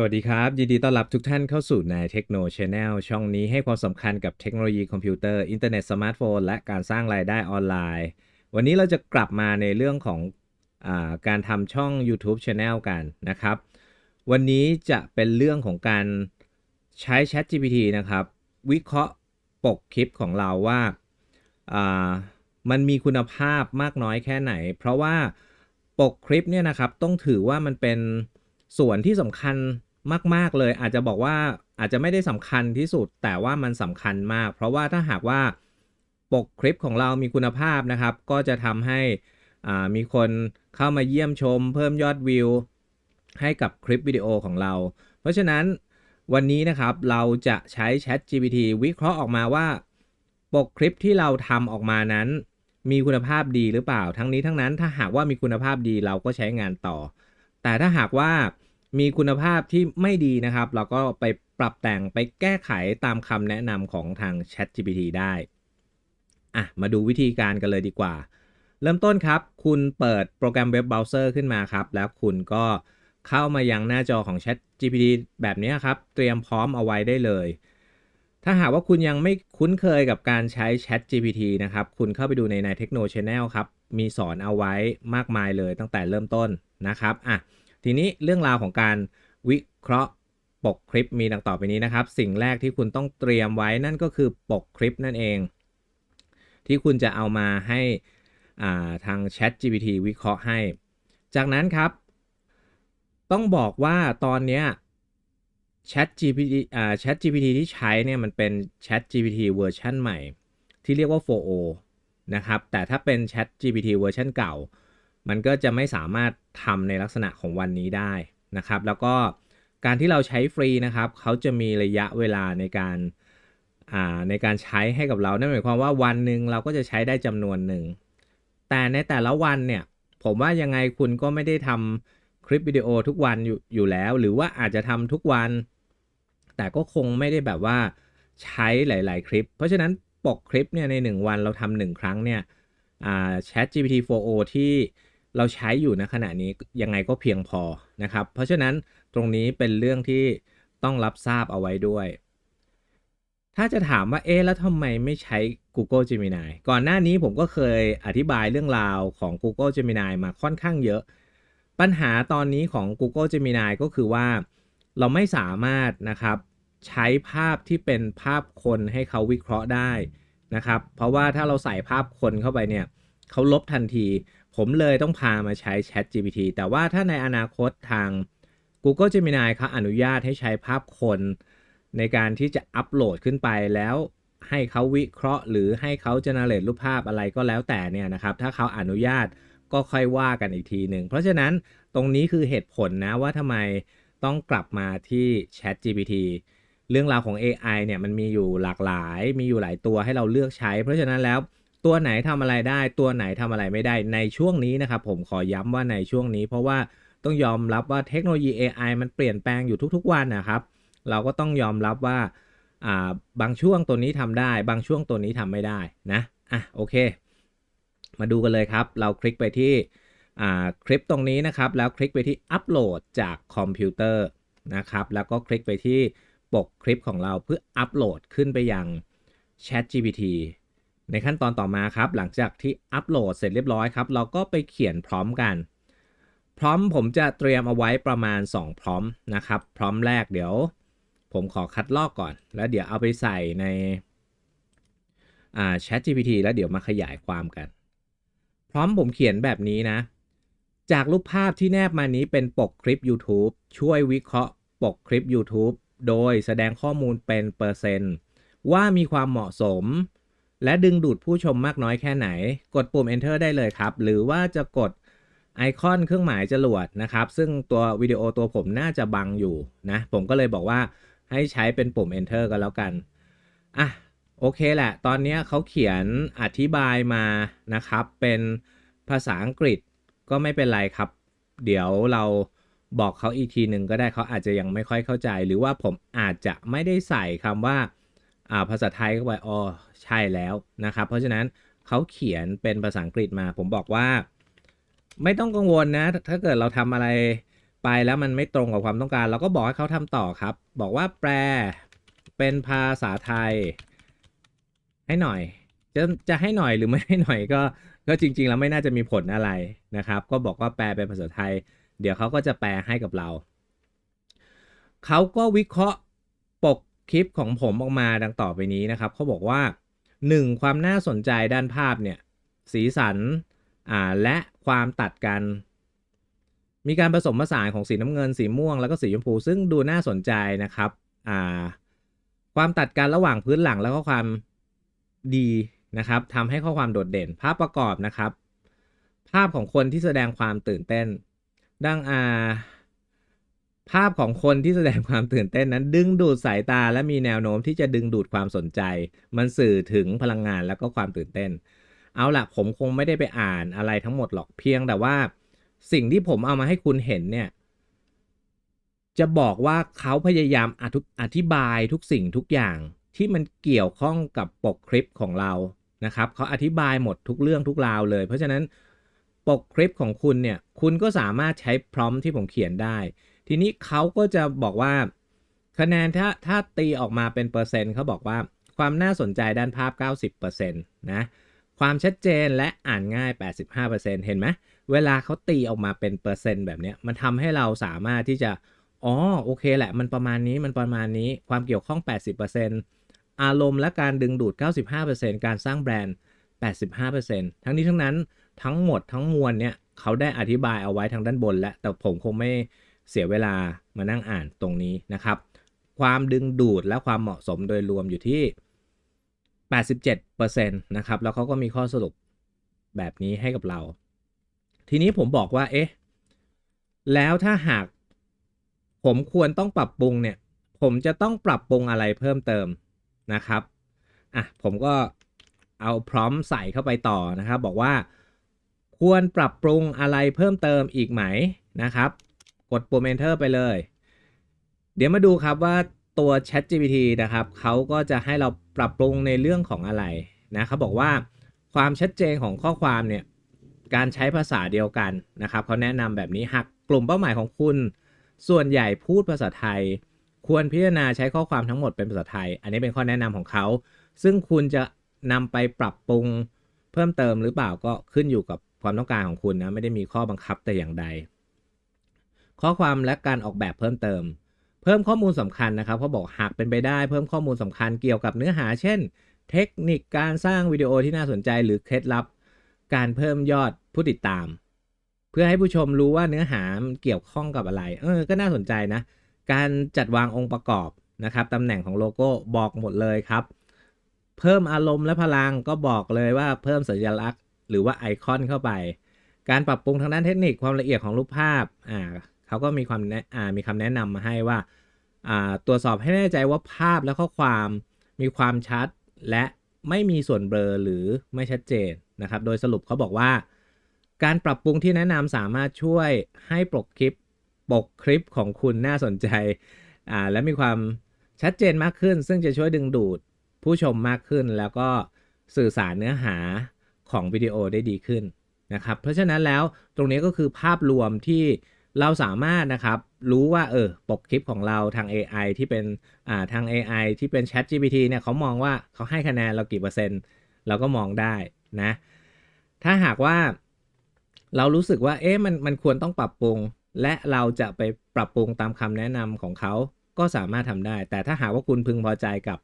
สวัสดีครับ ยินดีต้อนรับทุกท่านเข้าสู่ในเทคโนช n แนลช่องนี้ให้ความสำคัญกับเทคโนโลยีคอมพิวเตอร์ อินเทอร์เน็ตสมาร์ทโฟน และการสร้างรายได้ออนไลน์ วันนี้เราจะกลับมาในเรื่องของอาการทำช่อง YouTube Channel กันนะครับ วันนี้จะเป็นเรื่องของการใช้ Chat GPT นะครับ วิเคราะห์ปกคลิปของเราว่าอ่ามันมีคุณภาพมากน้อยแค่ไหน เพราะว่าปกคลิปเนี่ยนะครับต้องถือว่ามันเป็นส่วนที่สำคัญ มาก ๆ เลย อาจจะบอกว่าอาจจะไม่ได้สำคัญที่สุด แต่ว่ามันสำคัญมาก เพราะว่าถ้าหากว่าปกคลิปของเรามีคุณภาพนะครับ ก็จะทำให้มีคนเข้ามาเยี่ยมชม เพิ่มยอดวิว ให้กับคลิปวิดีโอของเรา เพราะฉะนั้นวันนี้นะครับเราจะใช้ Chat GPT วิเคราะห์ออกมาว่า ปกคลิปที่เราทำออกมานั้น มีคุณภาพดีหรือเปล่า ทั้งนี้ทั้งนั้นถ้าหากว่ามีคุณภาพดีเราก็ใช้งานต่อ แต่ถ้าหากว่า มีคุณภาพที่ไม่ดีนะครับ เราก็ไปปรับแต่งไปแก้ไขตามคำแนะนำของทาง Chat GPT ได้อะมาดูวิธีการกันเลยดีกว่า เริ่มต้นครับ คุณเปิดโปรแกรมเว็บเบราว์เซอร์ขึ้นมาครับ แล้วคุณก็เข้ามายังหน้าจอของ Chat GPT แบบนี้ครับ เตรียมพร้อมเอาไว้ได้เลย ถ้าหากว่าคุณยังไม่คุ้นเคยกับการใช้ Chat GPT นะครับ คุณเข้าไปดูในในเทคโน Channel ครับ มีสอนเอาไว้มากมายเลยตั้งแต่เริ่มต้นนะครับอะ ทีนี้เรื่องราวของการวิเคราะห์ปกคลิปมีดังต่อไปนี้นะครับ สิ่งแรกที่คุณต้องเตรียมไว้นั่นก็คือปกคลิปนั่นเอง ที่คุณจะเอามาให้าทาง Chat GPT วิเคราะห์ให้ จากนั้นครับ ต้องบอกว่าตอนนี้ Chat GPT อ่า Chat GPT ที่ใช้เนี่ยมันเป็น Chat GPT เวอร์ชันใหม่ ที่เรียกว่า 4o นะครับ แต่ถ้าเป็น Chat GPT เวอร์ชันเก่า มันก็จะไม่สามารถทำในลักษณะของวันนี้ได้นะครับ แล้วก็การที่เราใช้ฟรีนะครับเขาจะมีระยะเวลาในการอ่าในการใช้ให้กับเรา นั่นหมายความว่าวันหนึ่งเราก็จะใช้ได้จำนวนหนึ่ง แต่ในแต่ละวันเนี่ย ผมว่ายังไงคุณก็ไม่ได้ทำคลิปวิดีโอทุกวันอยู่อยู่แล้ว หรือว่าอาจจะทำทุกวัน แต่ก็คงไม่ได้แบบว่าใช้หลาย ๆ คลิป เพราะฉะนั้นปกคลิปเนี่ยใน 1 วันเราทำหนึ่งครั้งเนี่ยอ่า Chat GPT 4o ที่ เราใช้อยู่ณขณะนี้ยังไงก็เพียงพอนะครับ เพราะฉะนั้นตรงนี้เป็นเรื่องที่ต้องรับทราบเอาไว้ด้วย ถ้าจะถามว่าเอ๊ะแล้วทำไมไม่ใช้ Google Gemini ก่อนหน้านี้ผมก็เคยอธิบายเรื่องราวของ Google Gemini มาค่อนข้างเยอะ ปัญหาตอนนี้ของ Google Gemini ก็คือว่า เราไม่สามารถนะครับใช้ภาพที่เป็นภาพคนให้เขาวิเคราะห์ได้นะครับ เพราะว่าถ้าเราใส่ภาพคนเข้าไปเนี่ยเขาลบทันที ผมเลยต้องพามาใช้ Chat GPT แต่ว่าถ้าในอนาคตทาง Google Gemini เขาอนุญาตให้ใช้ภาพคนในการที่จะอัปโหลดขึ้นไปแล้วให้เขาวิเคราะห์ หรือให้เขาเจเนเรตรูปภาพอะไรก็แล้วแต่เนี่ยนะครับ ถ้าเขาอนุญาตก็ค่อยว่ากันอีกทีหนึ่ง เพราะฉะนั้นตรงนี้คือเหตุผลนะว่าทำไมต้องกลับมาที่ Chat GPT เรื่องราวของ AI เนี่ยมันมีอยู่หลากหลาย มีอยู่หลายตัวให้เราเลือกใช้ เพราะฉะนั้นแล้ว ตัวไหนทำอะไรได้ตัวไหนทำอะไรไม่ได้ในช่วงนี้นะครับผมขอย้ำว่าในช่วงนี้ เพราะว่าต้องยอมรับว่าเทคโนโลยี AI มันเปลี่ยนแปลงอยู่ทุกๆวันนะครับ เราก็ต้องยอมรับว่าาบางช่วงตัวนี้ทำได้ บางช่วงตัวนี้ทำไม่ได้นะอะโอเค มาดูกันเลยครับ เราคลิกไปที่คลิปตรงนี้นะครับ แล้วคลิกไปที่อัปโหลดจากคอมพิวเตอร์นะครับ แล้วก็คลิกไปที่ปกคลิปของเราเพื่ออัปโหลดขึ้นไปยัง Chat GPT ในขั้นตอนต่อมาครับ หลังจากที่อัปโหลดเสร็จเรียบร้อยครับ เราก็ไปเขียนพร้อมกัน พร้อมผมจะเตรียมเอาไว้ประมาณ 2 พร้อมนะครับ พร้อมแรกเดี๋ยว ผมขอคัดลอกก่อน แล้วเดี๋ยวเอาไปใส่ใน Chat GPT แล้วเดี๋ยวมาขยายความกัน พร้อมผมเขียนแบบนี้นะ จากรูปภาพที่แนบมานี้เป็นปกคลิป YouTube ช่วยวิเคราะห์ปกคลิป YouTube โดยแสดงข้อมูลเป็นเปอร์เซนต์ว่ามีความเหมาะสม และดึงดูดผู้ชมมากน้อยแค่ไหน กดปุ่ม enter ได้เลยครับ หรือว่าจะกดไอคอนเครื่องหมายจรวดนะครับ ซึ่งตัววิดีโอตัวผมน่าจะบังอยู่นะ ผมก็เลยบอกว่าให้ใช้เป็นปุ่ม enter กันแล้วกันอะโอเคแหละ ตอนนี้เขาเขียนอธิบายมานะครับ เป็นภาษาอังกฤษก็ไม่เป็นไรครับ เดี๋ยวเราบอกเขาอีกทีหนึ่งก็ได้เขาอาจจะยังไม่ค่อยเข้าใจ หรือว่าผมอาจจะไม่ได้ใส่คำว่า อ่าภาษาไทยเข้าไปอ๋อใช่แล้วนะครับ เพราะฉะนั้นเขาเขียนเป็นภาษาอังกฤษมา ผมบอกว่า ไม่ต้องกังวลนะ ถ้าเกิดเราทำอะไรไปแล้วมันไม่ตรงกับความต้องการ เราก็บอกให้เขาทำต่อครับ บอกว่าแปลเป็นภาษาไทย ให้หน่อย จะจะให้หน่อยหรือไม่ให้หน่อยก็ก็จริง ๆ แล้วไม่น่าจะมีผลอะไรนะครับ ก็บอกว่าแปลเป็นภาษาไทย เดี๋ยวเขาก็จะแปลให้กับเรา เขาก็วิเคราะห์ คลิปของผมออกมาดังต่อไปนี้นะครับเขาบอกว่า 1. ความน่าสนใจด้านภาพเนี่ยสีสันอ่าและความตัดกัน มีการผสมผสานของสีน้ำเงินสีม่วงแล้วก็สีชมพูซึ่งดูน่าสนใจนะครับอ่าความตัดกันระหว่างพื้นหลังแล้วก็ความดีนะครับทำให้ข้อความโดดเด่น ภาพประกอบนะครับ ภาพของคนที่แสดงความตื่นเต้น ดังอ่า ภาพของคนที่แสดงความตื่นเต้นนั้น ดึงดูดสายตาและมีแนวโน้มที่จะดึงดูดความสนใจ มันสื่อถึงพลังงานแล้วก็ความตื่นเต้น เอาล่ะผมคงไม่ได้ไปอ่านอะไรทั้งหมดหรอกเพียงแต่ว่า สิ่งที่ผมเอามาให้คุณเห็นเนี่ยจะบอกว่าเขาพยายามอธอธิบายทุกสิ่งทุกอย่างที่มันเกี่ยวข้องกับปกคลิปของเรานะครับเขาอธิบายหมดทุกเรื่องทุกราวเลย เพราะฉะนั้นปกคลิปของคุณเนี่ยคุณก็สามารถใช้พร้อมที่ผมเขียนได้ ทีนี้เขาก็จะบอกว่า คะแนนถ้าถ้าตีออกมาเป็นเปอร์เซ็นต์เขาบอกว่าความน่าสนใจด้านภาพ 90%นะความชัดเจนและอ่านง่าย 85%เห็นไหมเวลาเขาตีออกมาเป็นเปอร์เซ็นต์แบบนี้มันทำให้เราสามารถที่จะ อ๋อ โอเคแหละ มันประมาณนี้ มันประมาณนี้ ความเกี่ยวข้อง 80%อารมณ์และการดึงดูด 95%การสร้างแบรนด์ 85%ทั้งนี้ทั้งนั้นทั้งหมดทั้งมวลเนี่ยเขาได้อธิบายเอาไว้ทางด้านบนแล้วแต่ผมคงไม่ เสียเวลามานั่งอ่านตรงนี้นะครับ ความดึงดูดและความเหมาะสมโดยรวมอยู่ที่ 87%นะครับ แล้วเขาก็มีข้อสรุปแบบนี้ให้กับเรา ทีนี้ผมบอกว่า เอ๊ะ แล้วถ้าหากผมควรต้องปรับปรุงเนี่ย ผมจะต้องปรับปรุงอะไรเพิ่มเติมนะครับ อะ ผมก็เอาพร้อมใส่เข้าไปต่อนะครับ บอกว่า ควรปรับปรุงอะไรเพิ่มเติมอีกไหมนะครับ กดปุ่ม enter ไปเลย เดี๋ยวมาดูครับว่าตัว Chat GPT นะครับเขาก็จะให้เราปรับปรุงในเรื่องของอะไรนะเขาบอกว่าความชัดเจนของข้อความเนี่ยการใช้ภาษาเดียวกันนะครับเขาแนะนำแบบนี้หากกลุ่มเป้าหมายของคุณ ส่วนใหญ่พูดภาษาไทย ควรพิจารณาใช้ข้อความทั้งหมดเป็นภาษาไทย อันนี้เป็นข้อแนะนำของเขา ซึ่งคุณจะนำไปปรับปรุงเพิ่มเติมหรือเปล่าก็ขึ้นอยู่กับความต้องการของคุณนะไม่ได้มีข้อบังคับแต่อย่างใด ข้อความและการออกแบบเพิ่มเติม เพิ่มข้อมูลสำคัญนะครับเขาบอกหากเป็นไปได้เพิ่มข้อมูลสำคัญเกี่ยวกับเนื้อหา เช่น เทคนิคการสร้างวิดีโอที่น่าสนใจหรือเคล็ดลับ การเพิ่มยอดผู้ติดตาม เพื่อให้ผู้ชมรู้ว่าเนื้อหาเกี่ยวข้องกับอะไร เออ ก็น่าสนใจนะ การจัดวางองค์ประกอบนะครับตำแหน่งของโลโก้บอกหมดเลยครับ เพิ่มอารมณ์และพลังก็บอกเลยว่าเพิ่มสัญลักษณ์ หรือว่าไอคอนเข้าไป การปรับปรุงทางด้านเทคนิคความละเอียดของรูปภาพ อ่า เขาก็มีความแนะมีคำแนะนำมาให้ว่าตรวจสอบให้แน่ใจว่าภาพและข้อความมีความชัดและไม่มีส่วนเบลอหรือไม่ชัดเจนนะครับ โดยสรุปเขาบอกว่า การปรับปรุงที่แนะนำสามารถช่วยให้ปกคลิปปกคลิปของคุณน่าสนใจและมีความชัดเจนมากขึ้น ซึ่งจะช่วยดึงดูดผู้ชมมากขึ้น แล้วก็สื่อสารเนื้อหาของวิดีโอได้ดีขึ้นนะครับ เพราะฉะนั้นแล้วตรงนี้ก็คือภาพรวมที่ เราสามารถนะครับรู้ว่าเออปกคลิปของเราทาง AI ที่เป็นอ่าทาง AI ที่เป็น Chat GPT เนี่ยเขามองว่าเขาให้คะแนนเรากี่เปอร์เซ็นต์ เราก็มองได้นะ ถ้าหากว่าเรารู้สึกว่าเอ๊ะมันมันควรต้องปรับปรุง และเราจะไปปรับปรุงตามคำแนะนำของเขาก็สามารถทำได้ แต่ถ้าหากว่าคุณพึงพอใจกับ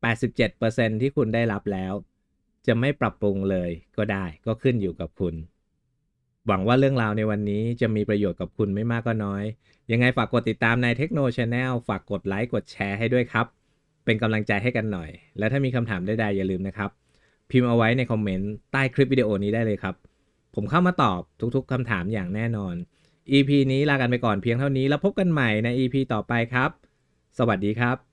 87%ที่คุณได้รับแล้ว จะไม่ปรับปรุงเลยก็ได้ก็ขึ้นอยู่กับคุณ หวังว่าเรื่องราวในวันนี้จะมีประโยชน์กับคุณไม่มากก็น้อย ยังไงฝากกดติดตามในเทคโนช n แนลฝากกดไลค์กดแชร์ให้ด้วยครับ เป็นกำลังใจให้กันหน่อย และถ้ามีคำถามใดๆอย่าลืมนะครับ พิมพ์เอาไว้ในคอมเมนต์ใต้คลิปวิดีโอนี้ได้เลยครับ ผมเข้ามาตอบทุกๆคำถามอย่างแน่นอน EP นี้ลากันไปก่อนเพียงเท่านี้แล้วพบกันใหม่ใน EP ต่อไปครับ สวัสดีครับ